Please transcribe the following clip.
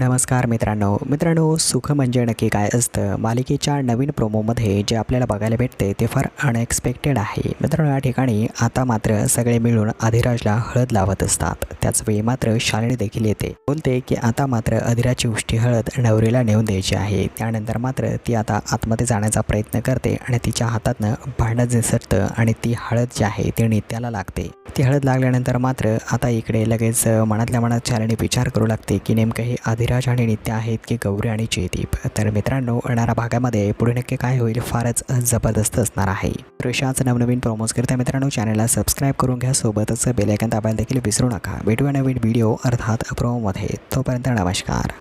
नमस्कार मित्रांनो. मित्रांनो सुख म्हणजे नक्की काय असतं? मालिकेच्या नवीन प्रोमोमध्ये जे आपल्याला बघायला भेटते ते फार अनएक्सपेक्टेड आहे. मित्रांनो या ठिकाणी आता मात्र सगळे मिळून अधिराजला हळद लावत असतात. त्याचवेळी मात्र शालिनी देखील येते. बोलते की आता मात्र अधिराजची उष्टी हळद नवरीला नेऊन द्यायची आहे. त्यानंतर मात्र ती आता आतमध्ये जाण्याचा प्रयत्न करते आणि तिच्या हातातनं भांडं दिसतं आणि ती हळद जी आहे ती नित्याला लागते. ती हळद लागल्यानंतर मात्र आता इकडे लगेच मनातल्या मनात शालिनी विचार करू लागते की नेमकं हे अधिराज आणि नित्य आहेत की गौरी आणि जयदीप? तर मित्रांनो येणाऱ्या भागामध्ये पुढे नक्की काय होईल फारच जबरदस्त असणार आहे. तर नवनवीन प्रमोज करता मित्रांनो चॅनलला सबस्क्राईब करून घ्या. सोबतच बेलायकन दाबायला देखील विसरू नका. भेटूया नवीन व्हिडिओ अर्थात प्रोमोमध्ये तोपर्यंत नमस्कार.